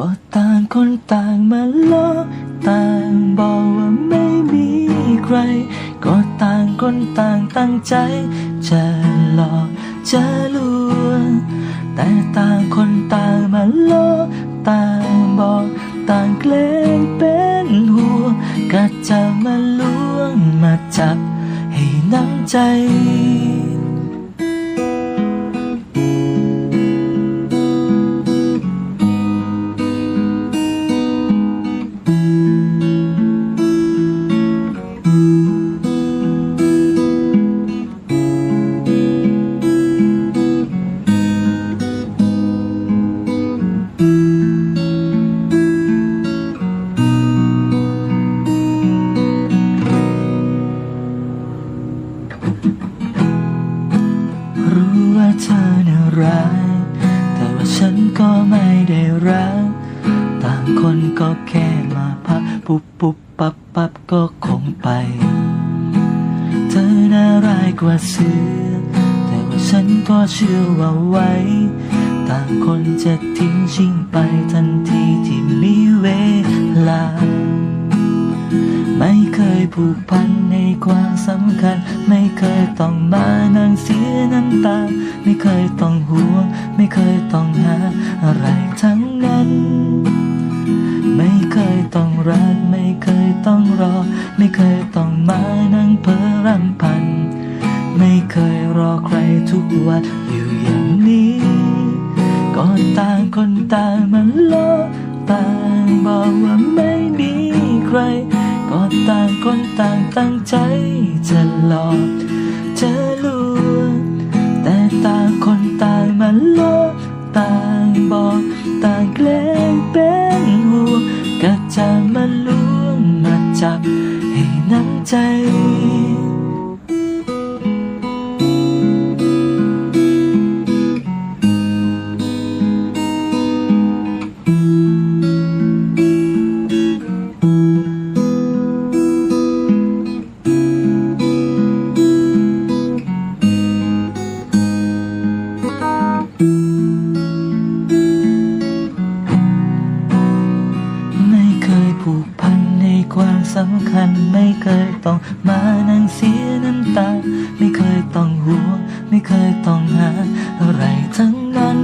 ก็ต่างคนต่างมาล้อต่างบอกว่าไม่มีใคร ก็ต่างคนต่างตั้งใจ จะหลอกจะลวงแต่ต่างคนต่างมาล้อต่างบอกต่างเกรงเป็นห่วงก็จะมาลวงมาจับให้น้ำใจ รู้ว่าเธอน่ารักแต่ว่าฉันก็ไม่ได้รัก ต่างคนก็แค่มาพักปุ๊บปุ๊บปับปับก็คงไป เธอน่าร้ายกว่าเสือ แต่ว่าฉันก็เชื่อว่าไว้ ต่างคนจะทิ้งชิงไปทันที ผูกพันในความสำคัญ ไม่เคยต้องมานั่งเสียน้ำตา ไม่เคยต้องห่วง ไม่เคยต้องหาอะไรทั้งนั้น ไม่เคยต้องรัก ไม่เคยต้องรอ ไม่เคยต้องมานั่งเพ้อรำพัน ไม่เคยรอใครทุกวันอยู่อย่างนี้ ก็ต่างคนต่างมันล้อ ต่างตั้งใจจะหลอกจะลวงแต่ต่างคนต่างมาล้อต่างบอกต่างแกล้งเป็นห่วงก็จะมาลวงมาจับให้น้ำใจ ผูกพันในความสำคัญไม่เคยต้องมานั่งเสียน้ำตา ไม่เคยต้องห่วไม่เคยต้องหา อะไรทั้งนั้น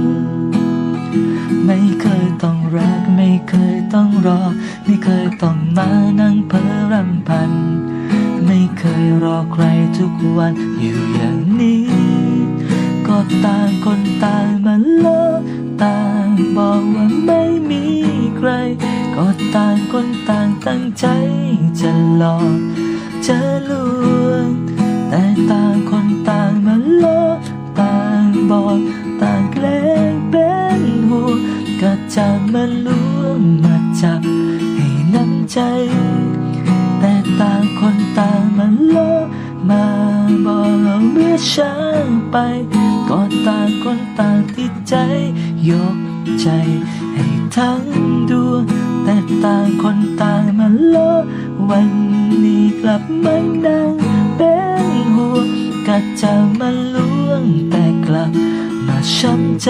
ไม่เคยต้องรัก ไม่เคยต้องรอ ไม่เคยต้องมานั่งเพ้อรำพัน ไม่เคยรอใครทุกวันอยู่อย่างนี้ ก็ต่างคนต่างมาล้อต่างบอกว่า ต่างคนต่างตั้งใจจะหลอกจะลวง แต่ต่างคนต่างมาล้อต่างบอกต่างเกรงเป็นห่วงก็จะมาลวงมาจับให้น้ำใจ แต่ต่างคนต่างมาล้อมาบอกเราเมื่อช้างไปก็ต่างคนต่างติดใจ ยกใจให้ทั้งดวง แต่ต่างคนต่างมาล้อวันนี้กลับมันดังเป็นห่วงก็จะมาลวงแต่กลับมาช้ำใจ